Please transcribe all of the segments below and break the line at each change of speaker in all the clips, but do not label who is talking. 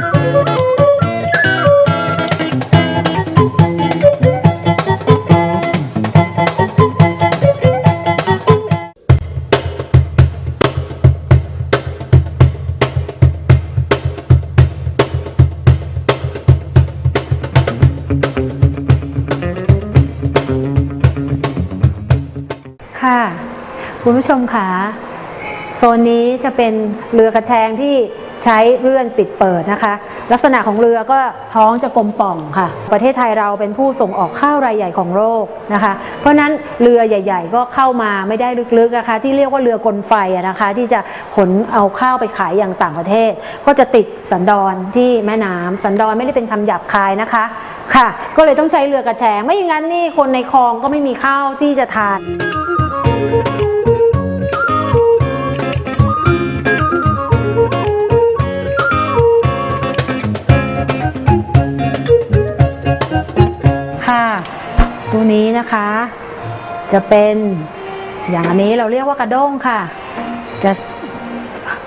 ค่ะ คุณผู้ชมคะโซนนี้จะเป็นเรือกระแชงที่ ใช้เลื่อนปิดเปิดนะคะ ลักษณะของเรือก็ท้องจะกลมป่องค่ะ ประเทศไทยเราเป็นผู้ส่งออกข้าวรายใหญ่ของโลกนะคะ เพราะนั้นเรือใหญ่ ๆ ก็เข้ามาไม่ได้ลึกๆนะคะ ที่เรียกว่าเรือกลไฟนะคะ ที่จะขนเอาข้าวไปขายอย่างต่างประเทศ ก็จะติดสันดอนที่แม่น้ำสันดอนไม่ได้เป็นคำหยาบคายนะคะค่ะ ก็เลยต้องใช้เรือกระแชงไม่อย่างนั้นนี่คนในคลองก็ไม่มีข้าวที่จะทาน นี้นะคะ จะเป็นอย่างอันนี้เราเรียกว่ากระด้งค่ะ จะ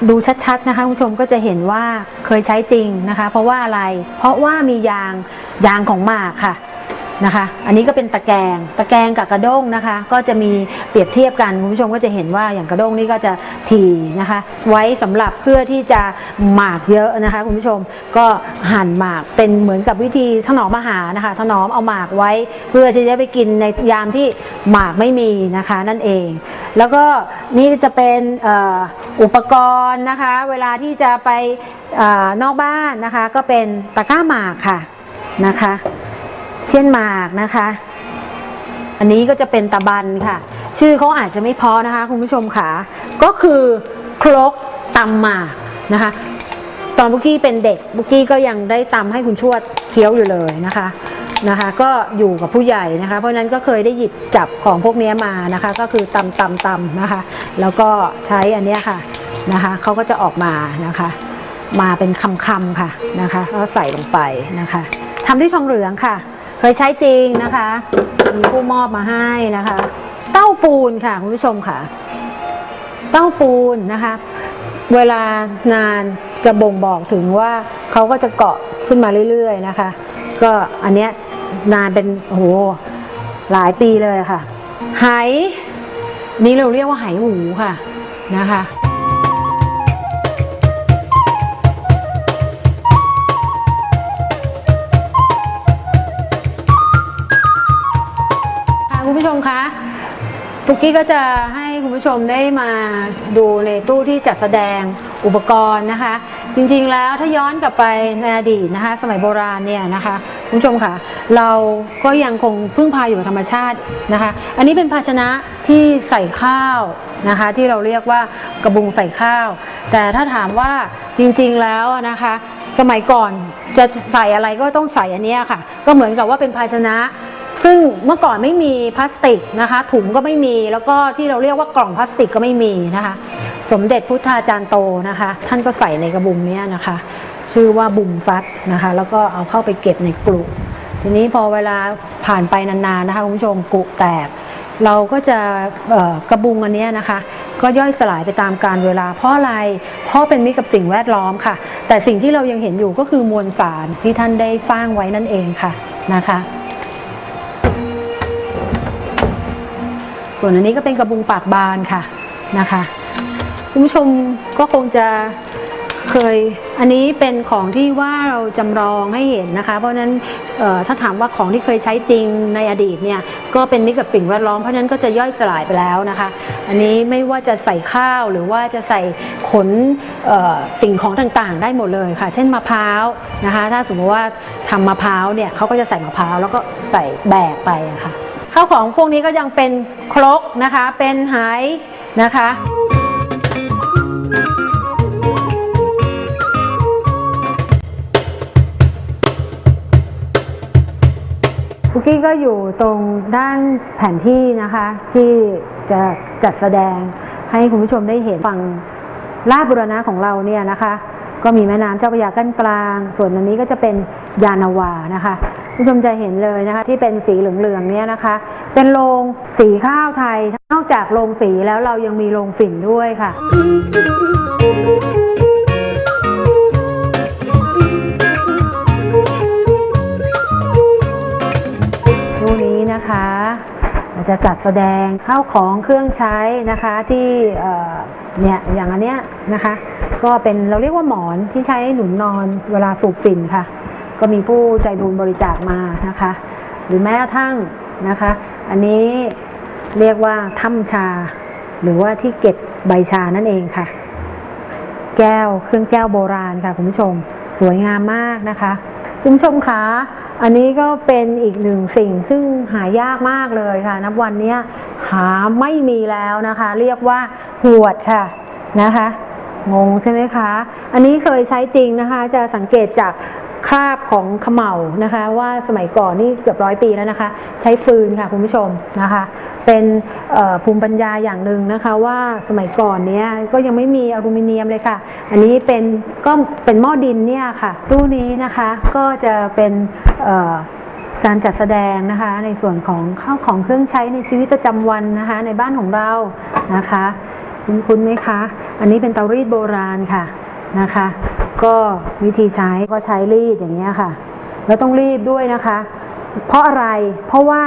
ดูชัดๆนะคะคุณผู้ชมก็จะเห็นว่าเคยใช้จริงนะคะ เพราะว่าอะไรเพราะว่ามียางยางของหมากค่ะ นะคะ อันนี้ก็เป็นตะแกรงตะแกรงกับกระด้งนะคะ ก็จะมีเปรียบเทียบกันคุณผู้ชมก็จะเห็นว่าอย่างกระด้งนี่ก็จะถี่นะคะ ไว้สำหรับเพื่อที่จะหมากเยอะนะคะคุณผู้ชมก็หั่นหมากเป็นเหมือนกับวิธีถนอมอาหารนะคะ ถนอมเอาหมากไว้ เพื่อที่จะไปกินในยามที่หมากไม่มีนะคะนั่นเอง แล้วก็นี่จะเป็นอ,อุปกรณ์นะคะ เวลาที่จะไปอนอกบ้านนะคะ ก็เป็นตะกร้าหมากค่ะนะคะ เช่นหมากนะคะ อันนี้ก็จะเป็นตะบันค่ะ ชื่อเขาอาจจะไม่พอนะคะ คุณผู้ชมค่ะ ก็คือครกตำหมากนะคะ ตอนบุกกี้เป็นเด็กบุกกี้ก็ยังได้ตำให้คุณชวดเคี้ยวอยู่เลยนะคะนะคะก็อยู่กับผู้ใหญ่นะคะ เพราะนั้นก็เคยได้หยิบจับของพวกนี้มานะคะ ก็คือตำตำตำนะคะ แล้วก็ใช้อันนี้ค่ะนะคะเขาก็จะออกมานะคะ มาเป็นคำๆค่ะนะคะแล้วใส่ลงไปนะคะทำด้วยทองเหลืองค่ะ เคยใช้จริงนะคะมีผู้มอบมาให้นะคะ เต้าปูนค่ะคุณผู้ชมค่ะ เต้าปูนนะคะ เวลานานจะบ่งบอกถึงว่าเขาก็จะเกาะขึ้นมาเรื่อยๆนะคะ ก็อันเนี้ยนานเป็นโอ้โหหลายปีเลยค่ะ ไหนี่เราเรียกว่าไหหูค่ะนะคะ มคะปุกกี้ก็จะให้คุณผู้ชมได้มาดูในตู้ที่จัดแสดงอุปกรณ์นะคะ จริงๆแล้วถ้าย้อนกลับไปในอดีตนะคะ สมัยโบราณเนี่ยนะคะคุณผู้ชมค่ะ เราก็ยังคงพึ่งพาอยู่กับธรรมชาตินะคะ อันนี้เป็นภาชนะที่ใส่ข้าวนะคะ ที่เราเรียกว่ากระบุงใส่ข้าว แต่ถ้าถามว่าจริงๆแล้วนะคะ สมัยก่อนจะใส่อะไรก็ต้องใส่อันนี้ค่ะ ก็เหมือนกับว่าเป็นภาชนะ ซึ่งเมื่อก่อนไม่มีพลาสติกนะคะ ถุงก็ไม่มีแล้วก็ที่เราเรียกว่ากล่องพลาสติกก็ไม่มีนะคะ สมเด็จพุทธาจารย์โตนะคะ ท่านก็ใส่ในกระบุงเนี้ยนะคะ ชื่อว่าบุงฟัดนะคะ แล้วก็เอาเข้าไปเก็บในกลุทีนี้พอเวลาผ่านไปนานๆนะคะคุณผู้ชมกลุแตก เราก็จะกระบุงอันเนี้ยนะคะ ก็ย่อยสลายไปตามกาลเวลา เพราะอะไรเพราะเป็นมิตรกับสิ่งแวดล้อมค่ะ แต่สิ่งที่เรายังเห็นอยู่ก็คือมวลสารที่ท่านได้สร้างไว้นั่นเองค่ะนะคะ ส่วนอันนี้ก็เป็นกระบุงปากบานค่ะนะคะคุณผู้ชมก็คงจะเคยอันนี้เป็นของที่ว่าเราจำลองให้เห็นนะคะ เพราะนั้นถ้าถามว่าของที่เคยใช้จริงในอดีตเนี่ยก็เป็นมิตรกับสิ่งแวดล้อมเพราะนั้นก็จะย่อยสลายไปแล้วนะคะ อันนี้ไม่ว่าจะใส่ข้าวหรือว่าจะใส่ขนสิ่งของต่างๆ ได้หมดเลยค่ะ เช่นมะพร้าวนะคะ ถ้าสมมติว่าทำมะพร้าวเนี่ยเขาก็จะใส่มะพร้าวแล้วก็ใส่แบกไปะค่ะ ข้าวของพวกนี้ก็ยังเป็นครกนะคะ เป็นไหนะคะคุกกี้ก็อยู่ตรงด้านแผนที่นะคะ ที่จะจัดแสดงให้คุณผู้ชมได้เห็นฝั่งลาดบุรณะของเราเนี่ยนะคะ ก็มีแม่น้ำเจ้าพระยากั้นกลาง ส่วนอันนี้ก็จะเป็นยานาวานะคะผู้ชมจะเห็นเลยนะคะ ที่เป็นสีเหลืองๆเนี่ยนะคะ เป็นโรงสีข้าวไทย นอกจากโรงสีแล้วเรายังมีโรงฝิ่นด้วยค่ะตู้นี้นะคะจะจัดแสดงข้าวของเครื่องใช้นะคะที่เนี่ยอย่างอันเนี้ยนะคะ ก็เป็นเราเรียกว่าหมอนที่ใช้หนุนนอนเวลาสูบฝิ่นค่ะ ก็มีผู้ใจบุญบริจาคมานะคะ หรือแม้กระทั่งนะคะ อันนี้เรียกว่าถ้ำชา หรือว่าที่เก็บใบชานั่นเองค่ะ แก้วเครื่องแก้วโบราณค่ะคุณผู้ชมสวยงามมากนะคะ คุณผู้ชมคะอันนี้ก็เป็นอีกหนึ่งสิ่งซึ่งหายากมากเลยค่ะ นับวันนี้หาไม่มีแล้วนะคะ เรียกว่าหวดค่ะนะคะ งงใช่ไหมคะ อันนี้เคยใช้จริงนะคะ จะสังเกตจากคราบของเขม่านะคะ ว่าสมัยก่อนนี่เกือบร้อยปีแล้วนะคะ ใช้ฟืนค่ะคุณผู้ชมนะคะ เป็นภูมิปัญญาอย่างหนึ่งนะคะ ว่าสมัยก่อนเนี้ยก็ยังไม่มีอลูมิเนียมเลยค่ะ อันนี้เป็นก็เป็นหม้อดินเนี่ยค่ะตู้นี้นะคะก็จะเป็นการจัดแสดงนะคะ ในส่วนของข้าวของเครื่องใช้ในชีวิตประจำวันนะคะ ในบ้านของเรานะคะ คุณคุณไหมคะ อันนี้เป็นเตารีดโบราณค่ะนะคะ ก็วิธีใช้ก็ใช้รีดอย่างเงี้ยค่ะ แล้วต้องรีดด้วยนะคะ เพราะอะไรเพราะว่า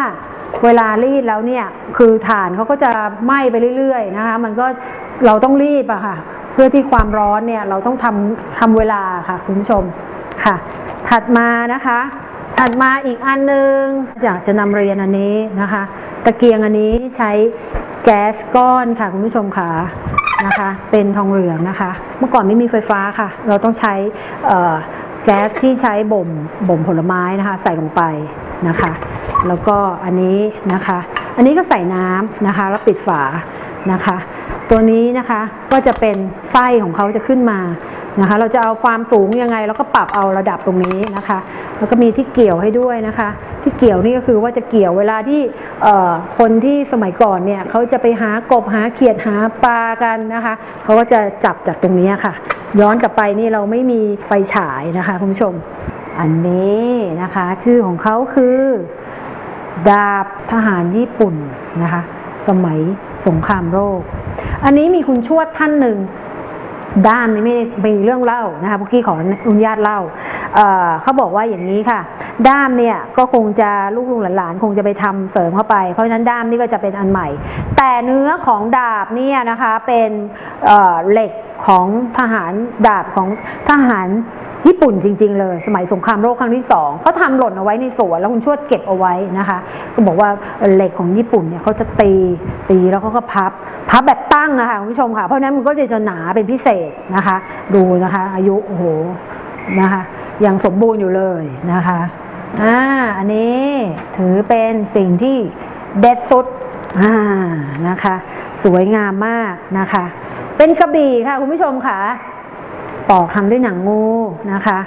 เวลารีดแล้วเนี่ยคือถ่านเขาก็จะไหม้ไปเรื่อยๆนะคะ มันก็เราต้องรีดอะค่ะ เพื่อที่ความร้อนเนี่ยเราต้องทำทำเวลาค่ะคุณผู้ชมค่ะ ถัดมานะคะ ถัดมาอีกอันหนึงอยากจะนำเรียนอันนี้นะคะ ตะเกียงอันนี้ใช้แก๊สก้อนค่ะคุณผู้ชมค่ะ นะคะ เป็นทองเหลืองนะคะ เมื่อก่อนไม่มีไฟฟ้าค่ะ เราต้องใช้แก๊สที่ใช้บ่มบ่มผลไม้นะคะ ใส่ลงไปนะคะ แล้วก็อันนี้นะคะ อันนี้ก็ใส่น้ำนะคะ แล้วปิดฝานะคะ ตัวนี้นะคะก็จะเป็นไส้ของเขาจะขึ้นมานะคะ เราจะเอาความสูงยังไงเราก็ปรับเอาระดับตรงนี้นะคะ แล้วก็มีที่เกี่ยวให้ด้วยนะคะ ที่เกี่ยวนี่ก็คือว่าจะเกี่ยวเวลาที่คนที่สมัยก่อนเนี่ยเขาจะไปหากบหาเขียดหาปลากันนะคะเขาก็จะจับจากตรงนี้ค่ะ ย้อนกลับไปนี่เราไม่มีไฟฉายนะคะคุณผู้ชม อันนี้นะคะ ชื่อของเขาคือ ดาบทหารญี่ปุ่นนะคะ สมัยสงครามโลกอันนี้มีคุณชวดท่านหนึ่งด้ามนี้ไม่ไม่มีเรื่องเล่านะคะพวกกี้ขออนุญาตเล่าเขาบอกว่าอย่างนี้ค่ะ ด้ามเนี่ยก็คงจะลูกลุงหลานๆคงจะไปทำเสริมเข้าไป เพราะฉะนั้นด้ามนี่ก็จะเป็นอันใหม่ แต่เนื้อของดาบเนี่ยนะคะเป็นเเหล็กของทหารดาบของทหารญี่ปุ่นจริง ๆ เลย สมัยสงครามโลกครั้งที่สองเขาทำหล่นเอาไว้ในสวนแล้วคุณชวดเก็บเอาไว้นะคะก็บอกว่าเหล็กของญี่ปุ่นเนี่ยเขาจะตีตีแล้วเขาก็พับพับแบบตั้งนะคะคุณผู้ชมค่ะเพราะฉะนั้นมันก็จะจะหนาเป็นพิเศษนะคะ ดูนะคะ อายุโอ้โหนะคะยังสมบูรณ์อยู่เลยนะคะ อ่า อันนี้ถือเป็นสิ่งที่เด็ดสุด อ่า นะคะ สวยงามมากนะคะ เป็นกระบี่ค่ะคุณผู้ชมค่ะ ปอกทำด้วยหนังงูนะคะ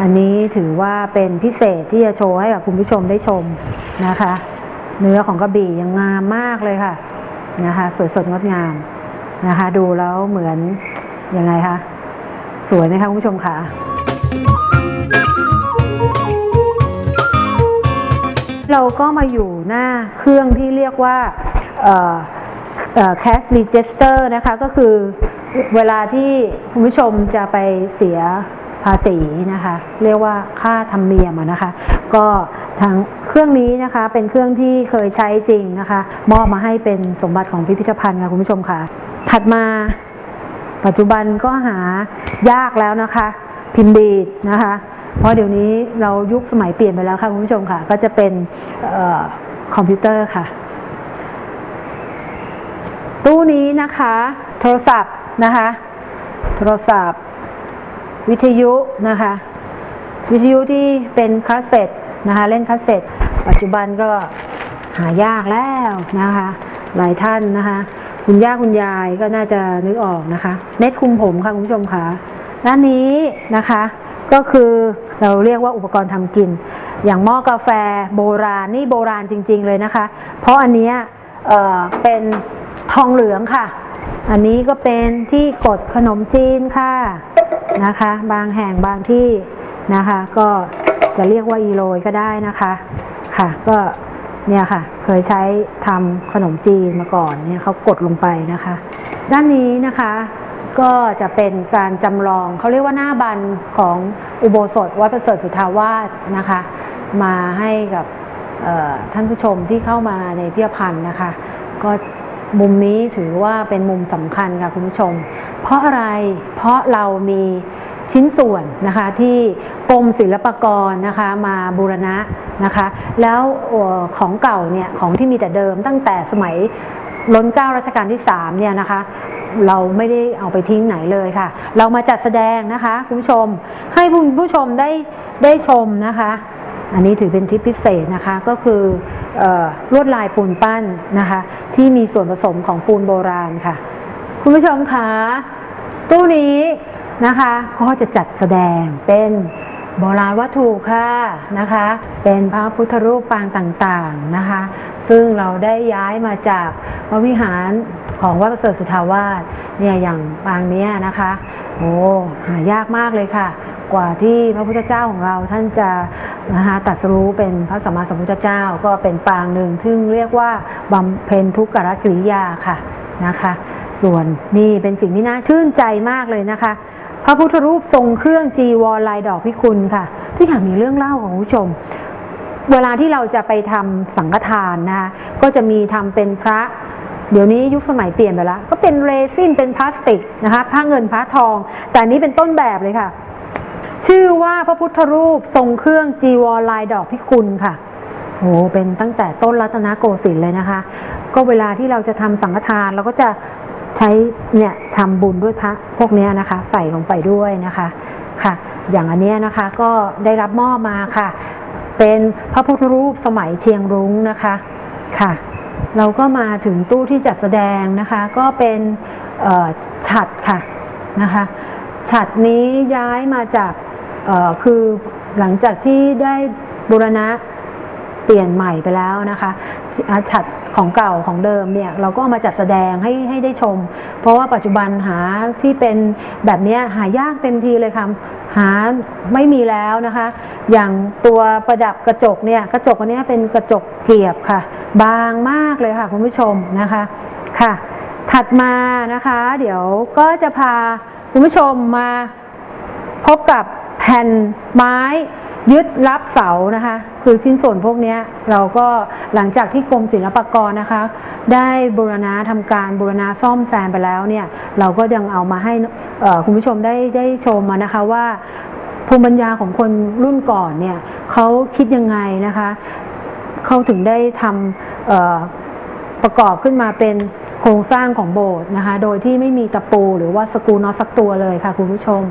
อันนี้ถือว่าเป็นพิเศษที่จะโชว์ให้กับคุณผู้ชมได้ชมนะคะ เนื้อของกระบี่ยังงามมากเลยค่ะ นะคะ สวยสดงดงามนะคะ ดูแล้วเหมือนยังไงคะ สวยไหมคะคุณผู้ชมคะ เราก็มาอยู่หน้าเครื่องที่เรียกว่า cash register นะคะ ก็คือเวลาที่คุณผู้ชมจะไปเสียภาษีนะคะ เรียกว่าค่าธรรมเนียมนะคะ ก็ทางเครื่องนี้นะคะ เป็นเครื่องที่เคยใช้จริงนะคะ มอบมาให้เป็นสมบัติของพิพิธภัณฑ์ค่ะคุณผู้ชมค่ะ ถัดมาปัจจุบันก็หายากแล้วนะคะ พิมพ์ดีดนะคะ เพราะเดี๋ยวนี้เรายุคสมัยเปลี่ยนไปแล้วค่ะคุณผู้ชมค่ะ ก็จะเป็นออคอมพิวเตอร์ค่ะ ตู้นี้นะคะ โทรศัพท์นะคะ โทรศัพท์ วิทยุนะคะ วิทยุที่เป็นคาสเซ็ตนะคะ เล่นคาสเซ็ตปัจจุบันก็หายากแล้วนะคะ หลายท่านนะคะ คุณย่าคุณยายก็น่าจะนึกออกนะคะเม็ดคุมผมค่ะคุณผู้ชมค่ะด้านนี้นะคะ ก็คือเราเรียกว่าอุปกรณ์ทำกิน อย่างหม้อกาแฟโบราณนี่โบราณจริง ๆเลยนะคะ เพราะอันนี้เเป็นทองเหลืองค่ะ อันนี้ก็เป็นที่กดขนมจีนค่ะนะคะ บางแห่งบางที่นะคะ ก็จะเรียกว่าอีโรยก็ได้นะคะค่ะ ก็เนี่ยค่ะ เคยใช้ทำขนมจีนมาก่อนเนี่ยเขากดลงไปนะคะ ด้านนี้นะคะ ก็จะเป็นการจำลองเขาเรียกว่าหน้าบันของอุโบสถวัดประเสริฐสุทาวาสนะคะ มาให้กับท่านผู้ชมที่เข้ามาในพิพิธภัณฑ์นะคะ ก็มุมนี้ถือว่าเป็นมุมสำคัญค่ะคุณผู้ชม เพราะอะไรเพราะเรามีชิ้นส่วนนะคะที่กรมศิลปากรนะคะมาบูรณะนะคะ แล้วของเก่าเนี่ยของที่มีแต่เดิมตั้งแต่สมัยล้นเก้ารัชกาลที่3เนี่ยนะคะ เราไม่ได้เอาไปทิ้งไหนเลยค่ะ เรามาจัดแสดงนะคะคุณผู้ชม ให้คุณผู้ชมได้ได้ชมนะคะ อันนี้ถือเป็นทิปพิเศษนะคะก็คือเออลวดลายปูนปั้นนะคะ ที่มีส่วนผสมของปูนโบราณค่ะ คุณผู้ชมคะตู้นี้นะคะก็จะจัดแสดงเป็นโบราณวัตถุค่ะนะคะ เป็นพระพุทธรูปปางต่างๆนะคะ ซึ่งเราได้ย้ายมาจากพระวิหาร ของวัดประเสริฐสุทาวาสเนี่ยอย่างปางเนี้ยนะคะโอ้หายากมากเลยค่ะ กว่าที่พระพุทธเจ้าของเราท่านจะนะคะตรัสรู้เป็นพระสัมมาสัมพุทธเจ้าก็เป็นปางหนึ่งซึ่งเรียกว่าบำเพ็ญทุกขกิริยาค่ะนะคะ ส่วนนี่เป็นสิ่งที่น่าชื่นใจมากเลยนะคะ พระพุทธรูปทรงเครื่องจีวรลายดอกพิกุลค่ะที่อยากมีเรื่องเล่าของผู้ชม เวลาที่เราจะไปทำสังฆทานนะคะก็จะมีทำเป็นพระ เดี๋ยวนี้ยุคสมัยเปลี่ยนไปแล้ว ก็เป็นเรซินเป็นพลาสติกนะคะผ้าเงินผ้าทอง แต่นี้เป็นต้นแบบเลยค่ะ ชื่อว่าพระพุทธรูปทรงเครื่องจีวรลายดอกพิกุลค่ะโอ้เป็นตั้งแต่ต้นรัตนโกสินทร์เลยนะคะ ก็เวลาที่เราจะทำสังฆทานเราก็จะใช้เนี่ยทำบุญด้วยพระพวกเนี้ยนะคะ ใส่ลงไปด้วยนะคะค่ะ อย่างอันนี้นะคะก็ได้รับมอบมาค่ะ เป็นพระพุทธรูปสมัยเชียงรุ้งนะคะค่ะ เราก็มาถึงตู้ที่จัดแสดงนะคะ ก็เป็นฉัดค่ะนะคะฉัดนี้ย้ายมาจากคือหลังจากที่ได้บูรณะเปลี่ยนใหม่ไปแล้วนะคะฉัดของเก่าของเดิมเนี่ยเราก็เอามาจัดแสดงให้ให้ได้ชม เพราะว่าปัจจุบันหาที่เป็นแบบนี้หายากเต็มทีเลยค่ะหาไม่มีแล้วนะคะ อย่างตัวประดับกระจกเนี่ยกระจกอันนี้เป็นกระจกเกลียบค่ะ บางมากเลยค่ะคุณผู้ชมนะคะค่ะ ถัดมานะคะ เดี๋ยวก็จะพาคุณผู้ชมมาพบกับแผ่นไม้ยึดรับเสานะคะ คือชิ้นส่วนพวกนี้เราก็หลังจากที่กรมศิลปากรนะคะ ได้บูรณะทำการบูรณะซ่อมแซมไปแล้วเนี่ย เราก็ยังเอามาให้คุณผู้ชมได้ได้ชมมานะคะว่าภูมิปัญญาของคนรุ่นก่อนเนี่ยเขาคิดยังไงนะคะเขาถึงได้ทำ ประกอบขึ้นมาเป็นโครงสร้างของโบสถ์นะคะ โดยที่ไม่มีตะปูหรือว่าสกรูน็อตสักตัวเลยค่ะคุณผู้ชม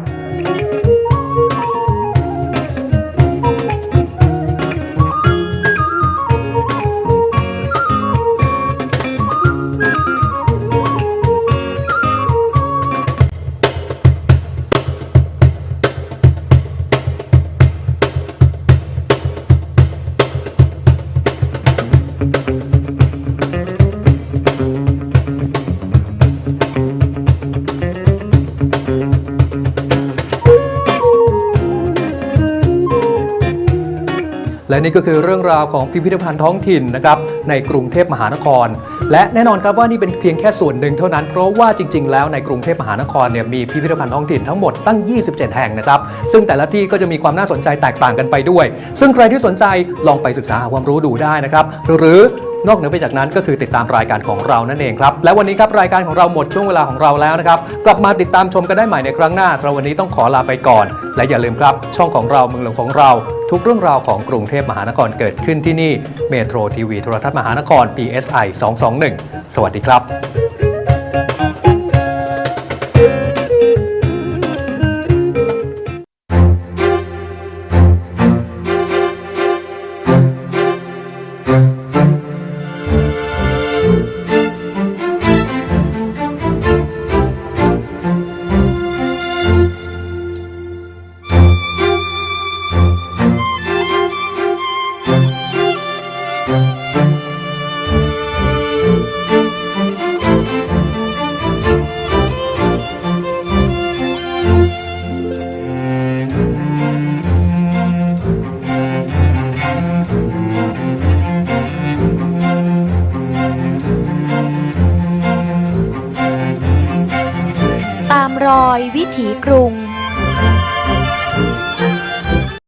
นี่ก็คือเรื่องราวของพิพิธภัณฑ์ท้องถิ่นนะครับในกรุงเทพมหานคร และแน่นอนครับว่านี่เป็นเพียงแค่ส่วนหนึ่งเท่านั้น เพราะว่าจริง ๆ แล้วในกรุงเทพมหานครเนี่ยมีพิพิธภัณฑ์ท้องถิ่นทั้งหมดตั้ง 27 แห่งนะครับซึ่งแต่ละที่ก็จะมีความน่าสนใจแตกต่างกันไปด้วย ซึ่งใครที่สนใจลองไปศึกษาหาความรู้ดูได้นะครับหรือนอกเหนือไปจากนั้นก็คือติดตามรายการของเรานั่นเองครับ และวันนี้ครับรายการของเราหมดช่วงเวลาของเราแล้วนะครับ กลับมาติดตามชมกันได้ใหม่ในครั้งหน้าสำหรับวันนี้ต้องขอลาไปก่อน และอย่าลืมครับ ช่องของเราเมืองหลวงของเรา ทุกเรื่องราวของกรุงเทพมหานครเกิดขึ้นที่นี่เมโทรทีวีโทรทัศน์มหานคร PSI 221 สวัสดีครับ